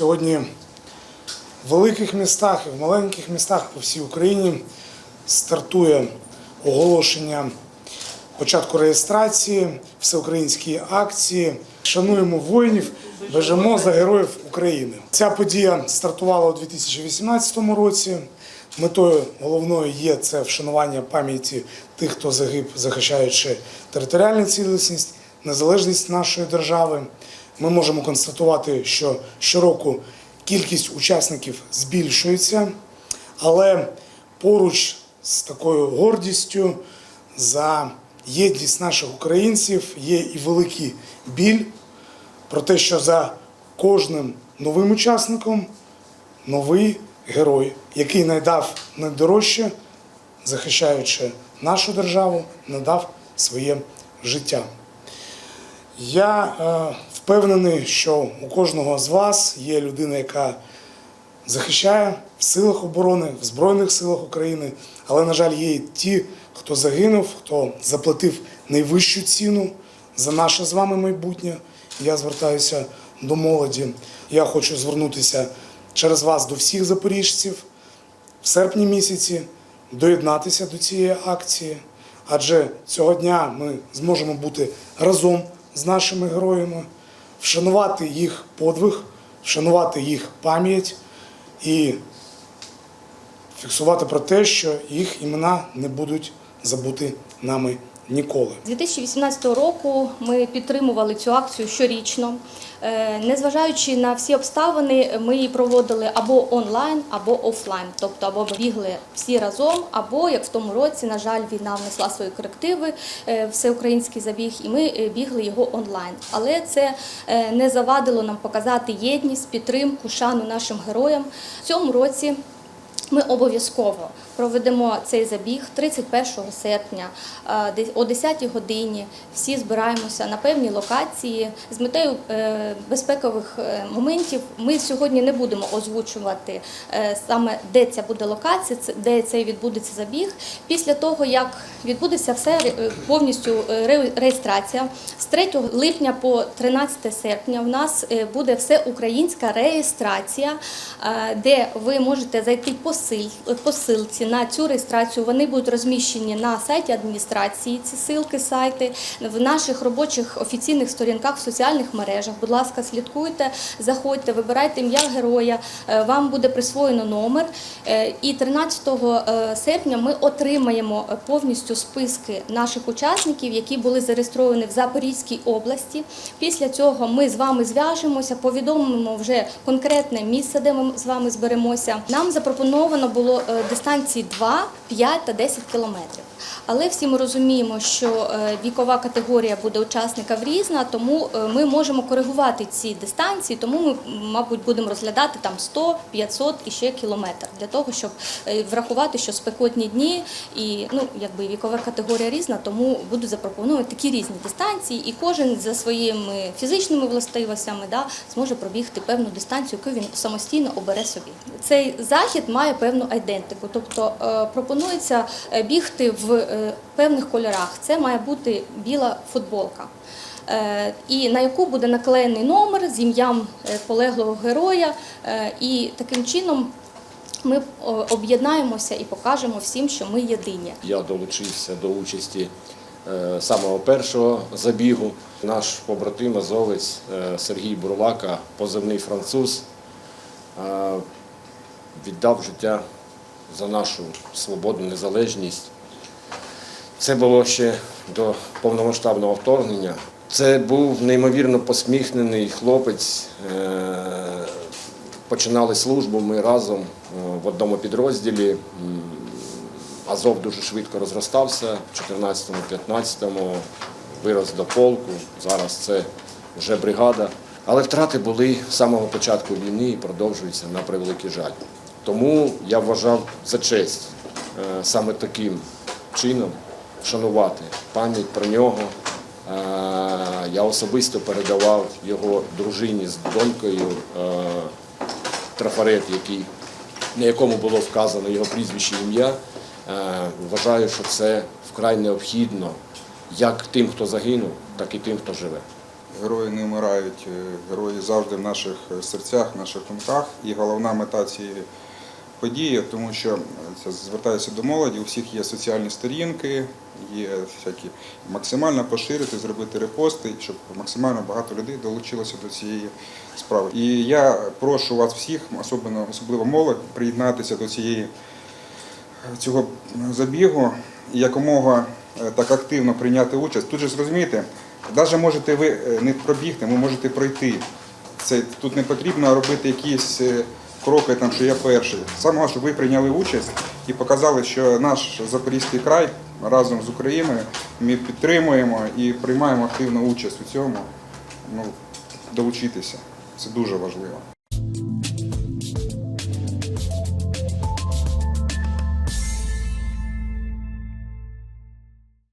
Сьогодні в великих містах і в маленьких містах по всій Україні стартує оголошення початку реєстрації, всеукраїнські акції. Шануємо воїнів, бережемо за героїв України. Ця подія стартувала у 2018 році. Метою головною є це вшанування пам'яті тих, хто загиб, захищаючи територіальну цілісність, незалежність нашої держави. Ми можемо констатувати, що щороку кількість учасників збільшується, але поруч з такою гордістю за єдність наших українців є і великий біль про те, що за кожним новим учасником новий герой, який надав найдорожче, захищаючи нашу державу, надав своє життя. Я е, впевнений, що у кожного з вас є людина, яка захищає в силах оборони, в Збройних силах України, але, на жаль, є і ті, хто загинув, хто заплатив найвищу ціну за наше з вами майбутнє. Я звертаюся до молоді. Я хочу звернутися через вас до всіх запоріжців в серпні місяці доєднатися до цієї акції, адже цього дня ми зможемо бути разом з нашими героями, вшанувати їх подвиг, вшанувати їх пам'ять і фіксувати про те, що їх імена не будуть забути нами ніколи. З 2018 року ми підтримували цю акцію щорічно. Е, Незважаючи на всі обставини, ми її проводили або онлайн, або офлайн, тобто або бігли всі разом, або як в тому році, на жаль, війна внесла свої корективи, е, всеукраїнський забіг, і ми е, бігли його онлайн. Але це не завадило нам показати єдність, підтримку, шану нашим героям. В цьому році ми обов'язково проведемо цей забіг 31 серпня е, о 10 годині. Всі збираємося на певній локації з метою е, безпекових е, моментів. Ми сьогодні не будемо озвучувати саме де ця буде локація, де цей відбудеться забіг. Після того, як відбудеться все повністю реєстрація, з 3 липня по 13 серпня в нас буде всеукраїнська реєстрація, е, де ви можете зайти по сил- по ссылці на цю реєстрацію. Вони будуть розміщені на сайті адміністрації. Ці ссылки, сайти в наших робочих офіційних сторінках в соціальних мережах. Будь ласка, слідкуйте, заходьте, вибирайте ім'я героя. Е, вам буде присвоєно номер. Е, і 13 е, серпня ми отримаємо повністю списки наших учасників, які були зареєстровані в Запорізькій області. Після цього ми з вами зв'яжемося, повідомимо вже конкретне місце, де ми з вами зберемося. Нам запропоновано було дистанцію 22 5 та 10 кілометрів. Але всі ми розуміємо, що е, вікова категорія буде учасників різна, тому е, ми можемо коригувати ці дистанції, тому ми, мабуть, будемо розглядати там 100, 500 і ще кілометр для того, щоб е, врахувати, що спекотні дні і ну якби вікова категорія різна, тому будуть запропонувати такі різні дистанції, і кожен за своїми фізичними властивостями да, зможе пробігти певну дистанцію, яку він самостійно обере собі. Цей захід має певну айдентику, тобто е, пропонується е, бігти в е, певних кольорах. Це має бути біла футболка. Е, І на яку буде наклеєний номер з ім'ям полеглого героя, і таким чином ми об'єднаємося і покажемо всім, що ми єдині. Я долучився до участі самого першого забігу. Наш побратим азовець Сергій Бурлака, позивний француз, віддав життя за нашу свободу, незалежність. Це було ще до повномасштабного вторгнення. Це був неймовірно посміхнений хлопець. Е, Починали службу ми разом е, в одному підрозділі. Азов дуже швидко розростався в 14-15-му вирос до полку. Зараз це вже бригада. Але втрати були з самого початку війни і продовжуються на превеликий жаль. Тому я вважав за честь е, саме таким чином вшанувати пам'ять про нього. Е, Я особисто передавав його дружині з донькою е, трафарет, який на якому було вказано його прізвище ім'я. Вважаю, що це вкрай необхідно як тим, хто загинув, так і тим, хто живе. Герої не вмирають, герої завжди в наших серцях, в наших думках. І головна мета цієї події, тому що це звертається до молоді, у всіх є соціальні сторінки, є всякі максимально поширити, зробити репости, щоб максимально багато людей долучилося до цієї справи. І я прошу вас всіх, особливо, особливо молодь, приєднатися до цієї цього забігу і якомога е, так активно прийняти участь. Тут же зрозумієте, навіть можете ви е, не пробігти, ви можете пройти. Це тут не потрібно робити якісь е, кроки, там, що я перший. Саме щоб ви прийняли участь і показали, що наш Запорізький край разом з Україною ми підтримуємо і приймаємо активну участь у цьому. Ну, долучитися. Це дуже важливо.